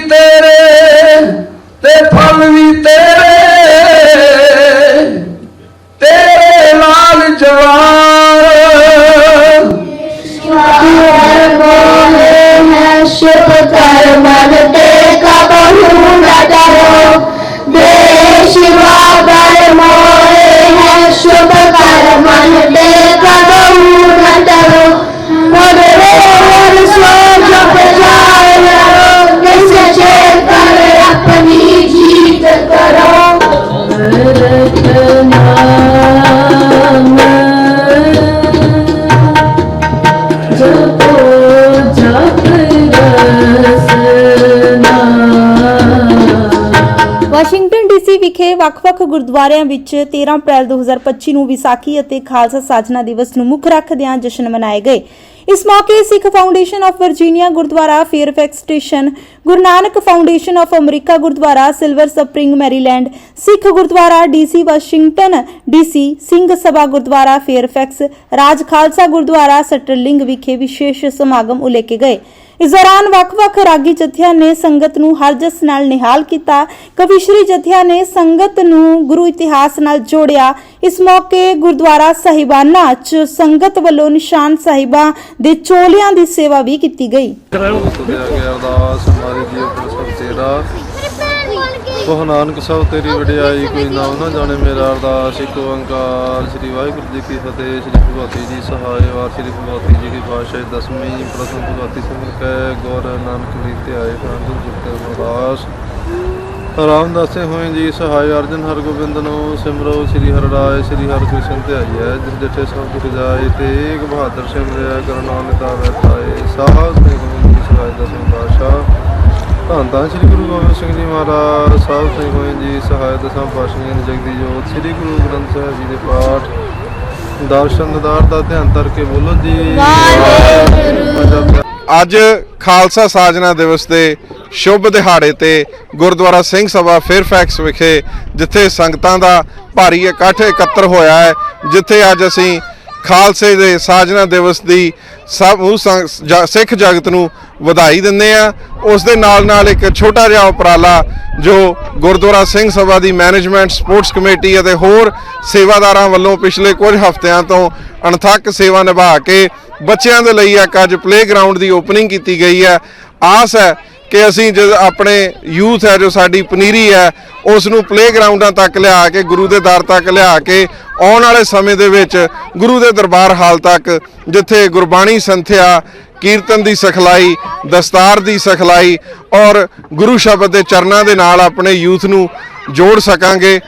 ਤੇਰੇ ਤੇ ਫਲ ਵੀ ਤੇਰੇ। ਤੇਰੇ ਲਾਲ ਜਵਾਰ ਸ਼ੁਕਰ ਮਨ ਤੇ ਦੇ ਸ਼ਿਵਾ ਬਰ ਮੋਰੇ ਹੈ, ਸ਼ੁਭ ਕਰ ਦੇ ਵਾਸ਼ਿੰਗਟਨ ਡੀਸੀ ਵਿਖੇ ਵੱਖ-ਵੱਖ ਗੁਰਦੁਆਰਿਆਂ ਵਿੱਚ 13 ਅਪ੍ਰੈਲ 2025 ਨੂੰ ਵਿਸਾਖੀ ਅਤੇ ਖਾਲਸਾ ਸਾਜਨਾ ਦਿਵਸ ਨੂੰ ਮੁੱਖ ਰੱਖਦਿਆਂ ਜਸ਼ਨ ਮਨਾਏ ਗਏ। ਇਸ ਮੌਕੇ Sikh Foundation of Virginia Gurdwara Fairfax Station, Guru Nanak Foundation of America Gurdwara, Silver Spring Maryland, Sikh Gurdwara DC Washington DC, Singh Sabha Gurdwara Fairfax Raj Khalsa Gurdwara, Sterling ਵਿਖੇ ਵਿਸ਼ੇਸ਼ ਸਮਾਗਮ ਉਲੇਕੇ ਗਏ। ਇਸ ਦੌਰਾਨ ਵੱਖ-ਵੱਖ ਰਾਗੀ ਜਥਿਆਂ ਨੇ ਸੰਗਤ ਨੂੰ ਹਰਜਸ ਨਾਲ ਨਿਹਾਲ ਕੀਤਾ। ਕਵਿਸ਼ਰੀ ਜਥਿਆਂ ਨੇ ਸੰਗਤ ਨੂੰ ਗੁਰੂ ਇਤਿਹਾਸ ਨਾਲ ਜੋੜਿਆ। ਇਸ ਮੌਕੇ ਗੁਰਦੁਆਰਾ ਸਾਹਿਬਾਨਾ ਚ ਸੰਗਤ ਵੱਲੋਂ ਨਿਸ਼ਾਨ ਸਾਹਿਬਾਂ ਦੇ ਚੋਲਿਆਂ ਦੀ ਸੇਵਾ ਵੀ ਕੀਤੀ ਗਈ। ਤੁਰਿਆ ਗਿਆ ਅਰਦਾਸ ਮਾਰੀ ਜੀ ਉੱਪਰ ਸਭ ਤੇਰਾ। ਉਹ ਨਾਨਕ ਸਭ ਤੇਰੀ ਵਡਿਆਈ ਕੋਈ ਨਾਮ ਨਾ ਜਾਣੇ ਮੇਰਾ ਅਰਦਾਸ ਇੱਕ ਓੰਕਾਰ। ਸ੍ਰੀ ਵਾਹਿਗੁਰੂ ਜੀ ਕੀ ਫਤਿਹ ਸ੍ਰੀ ਭਗਵਤੀ ਜੀ ਸਹਾਇ ਵਾਰ ਸ੍ਰੀ ਭਗਵਤੀ ਜੀ ਦੀ ਪਾਤਸ਼ਾਹੀ ਦਸਵੀਂ ਪ੍ਰਥਮ ਭਗਵਤੀ ਸਿਮਰ ਕੈ ਗੌਰ ਨਾਨਕ ਲੀਤੇ ਆਏ ਫਾਂਦੂ ਜਿਤ ਅਰਦਾਸ। ਰਾਮਦਾਸੇ ਹੋਏ ਜੀ ਸਹਾਇ ਅਰਜਨ ਹਰਗੋਬਿੰਦ ਨੂੰ ਸਿਮਰੋ ਸ੍ਰੀ ਹਰਿ ਰਾਏ ਸ੍ਰੀ ਹਰਿ ਕ੍ਰਿਸ਼ਨ ਧਿਆਈ ਹੈ। ਜਿਸ ਜਿਠੇ ਸਭ ਕੁਝ ਜਾਏ ਤੇਗ ਬਹਾਦਰ ਸਿਮਰਿਆ ਕਰਨਾ ਨਿਤਾ ਵਰਤਾਏ ਸਾਧ ਸੰਗਤ ਜੀ ਸਹਾਇ ਦਸਵੇਂ ਪਾਤਸ਼ਾਹ ਧੰਨ ਧੰਨ ਸ੍ਰੀ ਗੁਰੂ ਗੋਬਿੰਦ ਸਿੰਘ ਜੀ ਮਹਾਰਾਜ ਸਾਹਿਬ ਸਿੰਘ ਹੋਏ ਜੀ ਸਹਾਇ ਦਸਾਂ ਪਾਤਸ਼ਾਹੀਆਂ ਦੀ ਜਗਦੀ ਜੋਤ, ਸ੍ਰੀ ਗੁਰੂ ਗ੍ਰੰਥ ਸਾਹਿਬ ਜੀ ਦੇ ਪਾਠ, ਦਰਸ਼ਨ ਦਿਦਾਰ ਦਾ ਧਿਆਨ ਕਰਕੇ ਬੋਲੋ ਜੀ। ਵਾਹਿਗੁਰੂ। ਅੱਜ ਖਾਲਸਾ ਸਾਜਨਾ ਦਿਵਸ ਦੇ ਸ਼ੁਭ ਦਿਹਾੜੇ ਤੇ ਗੁਰਦੁਆਰਾ ਸਿੰਘ ਸਭਾ ਫੇਅਰਫੈਕਸ ਵਿਖੇ ਜਿੱਥੇ ਸੰਗਤਾਂ ਦਾ ਭਾਰੀ ਇਕੱਠ ਇਕੱਤਰ ਹੋਇਆ ਹੈ, ਜਿੱਥੇ ਅੱਜ ਅਸੀਂ ਖਾਲਸੇ ਦੇ ਸਾਜਨਾ ਦਿਵਸ ਦੀ ਸਭ ਸੰ- ਸਿੱਖ ਜਗਤ ਨੂੰ ਵਧਾਈ ਦਿੰਦੇ ਆ। ਉਸ ਦੇ ਨਾਲ ਨਾਲ ਇੱਕ ਛੋਟਾ ਜਿਹਾ ਉਪਰਾਲਾ ਜੋ ਗੁਰਦੁਆਰਾ ਸਿੰਘ ਸਭਾ ਦੀ ਮੈਨੇਜਮੈਂਟ, ਸਪੋਰਟਸ ਕਮੇਟੀ ਅਤੇ ਹੋਰ ਸੇਵਾਦਾਰਾਂ ਵੱਲੋਂ ਪਿਛਲੇ ਕੁਝ ਹਫ਼ਤਿਆਂ ਤੋਂ ਅਣਥੱਕ ਸੇਵਾ ਨਿਭਾ ਕੇ ਬੱਚਿਆਂ ਦੇ ਲਈ ਇੱਕ ਅੱਜ ਪਲੇਗਰਾਉਂਡ ਦੀ ਓਪਨਿੰਗ ਕੀਤੀ ਗਈ ਹੈ। ਆਸ ਹੈ ਕਿ ਅਸੀਂ ਜਦ ਆਪਣੇ ਯੂਥ ਹੈ, ਜੋ ਸਾਡੀ ਪਨੀਰੀ ਹੈ ਉਸ ਨੂੰ ਪਲੇਗਰਾਉਂਡਾਂ ਤੱਕ ਲਿਆ ਕੇ, ਗੁਰੂ ਦੇ ਦਰ ਤੱਕ ਲਿਆ ਕੇ, ਆਉਣ ਵਾਲੇ ਸਮੇਂ ਦੇ ਵਿੱਚ ਗੁਰੂ ਦੇ ਦਰਬਾਰ ਹਾਲ ਤੱਕ ਜਿੱਥੇ ਗੁਰਬਾਣੀ ਸੰਥਿਆ ਕੀਰਤਨ ਦੀ ਸਿਖਲਾਈ, ਦਸਤਾਰ ਦੀ ਸਿਖਲਾਈ ਔਰ ਗੁਰੂ ਸ਼ਬਦ ਦੇ ਚਰਨਾਂ ਦੇ ਨਾਲ ਆਪਣੇ ਯੂਥ ਨੂੰ ਜੋੜ ਸਕਾਂਗੇ।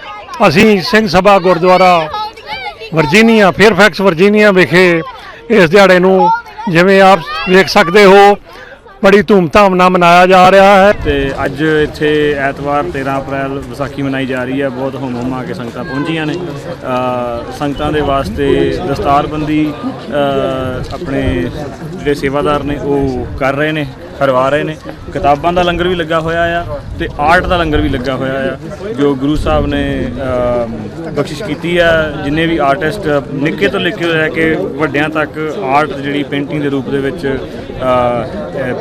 ਅਸੀਂ Singh Sabha Gurdwara Virginia Fairfax Virginia ਵਿਖੇ ਇਸ ਦਿਹਾੜੇ ਨੂੰ ਜਿਵੇਂ ਆਪ ਵੇਖ ਸਕਦੇ ਹੋ ਬੜੀ ਧੂਮਧਾਮ ਨਾਲ ਮਨਾਇਆ ਜਾ ਰਿਹਾ ਹੈ। ਤੇ ਅੱਜ ਇੱਥੇ ਐਤਵਾਰ 13 ਅਪ੍ਰੈਲ ਵਿਸਾਖੀ ਮਨਾਈ ਜਾ ਰਹੀ ਹੈ। ਬਹੁਤ ਹੁਮ ਆ ਕੇ ਸੰਗਤਾਂ ਪਹੁੰਚੀਆਂ ਨੇ। ਸੰਗਤਾਂ ਦੇ ਵਾਸਤੇ ਦਸਤਾਰਬੰਦੀ ਅ, ਆਪਣੇ ਜਿਹੜੇ ਸੇਵਾਦਾਰ ਨੇ ਉਹ ਕਰ ਰਹੇ ਨੇ। ਕਰਵਾ ਰਹੇ ਨੇ। ਕਿਤਾਬਾਂ ਦਾ ਲੰਗਰ ਵੀ ਲੱਗਾ ਹੋਇਆ ਆ ਤੇ ਆਰਟ ਦਾ ਲੰਗਰ ਵੀ ਲੱਗਾ ਹੋਇਆ ਆ, ਜੋ ਗੁਰੂ ਸਾਹਿਬ ਨੇ ਬਖਸ਼ਿਸ਼ ਕੀਤੀ ਆ। ਜਿੰਨੇ ਵੀ ਆਰਟਿਸਟ ਨਿੱਕੇ ਤੋਂ ਲਿਖੇ ਕੇ ਲੈ ਕੇ ਵੱਡਿਆਂ ਤੱਕ ਆਰਟ ਜਿਹੜੀ ਪੇਂਟਿੰਗ ਦੇ ਰੂਪ ਦੇ ਵਿੱਚ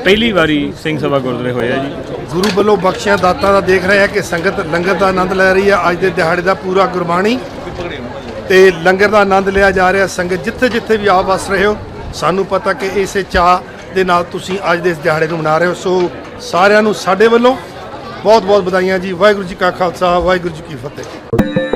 ਪਹਿਲੀ ਵਾਰੀ ਸਿੰਘ ਸਭਾ ਗੁਰਦੁਆਰੇ ਹੋਏ ਆ ਜੀ। ਗੁਰੂ ਵੱਲੋਂ ਬਖਸ਼ਿਆ, ਦਾਤਾਂ ਦਾ ਦੇਖ ਰਹੇ ਆ ਕਿ ਸੰਗਤ ਲੰਗਰ ਦਾ ਆਨੰਦ ਲੈ ਰਹੀ ਹੈ ਅੱਜ ਦੇ ਦਿਹਾੜੇ ਦਾ ਪੂਰਾ ਗੁਰਬਾਣੀ ਤੇ ਲੰਗਰ ਦਾ ਆਨੰਦ ਲਿਆ ਜਾ ਰਿਹਾ। ਸੰਗਤ ਜਿੱਥੇ ਜਿੱਥੇ ਵੀ ਆਪ ਵਸ ਰਹੇ ਹੋ, ਸਾਨੂੰ ਪਤਾ ਕਿ ਇਸੇ ਚਾਹ ਦੇ ਨਾਲ ਤੁਸੀਂ ਅੱਜ ਦੇ ਇਸ ਦਿਹਾੜੇ ਨੂੰ ਮਨਾ ਰਹੇ ਹੋ। ਸੋ ਸਾਰਿਆਂ ਨੂੰ ਸਾਡੇ ਵੱਲੋਂ ਬਹੁਤ ਬਹੁਤ ਵਧਾਈਆਂ ਜੀ। ਵਾਹਿਗੁਰੂ ਜੀ ਕਾ ਖਾਲਸਾ, ਵਾਹਿਗੁਰੂ ਜੀ ਕੀ ਫਤਿਹ।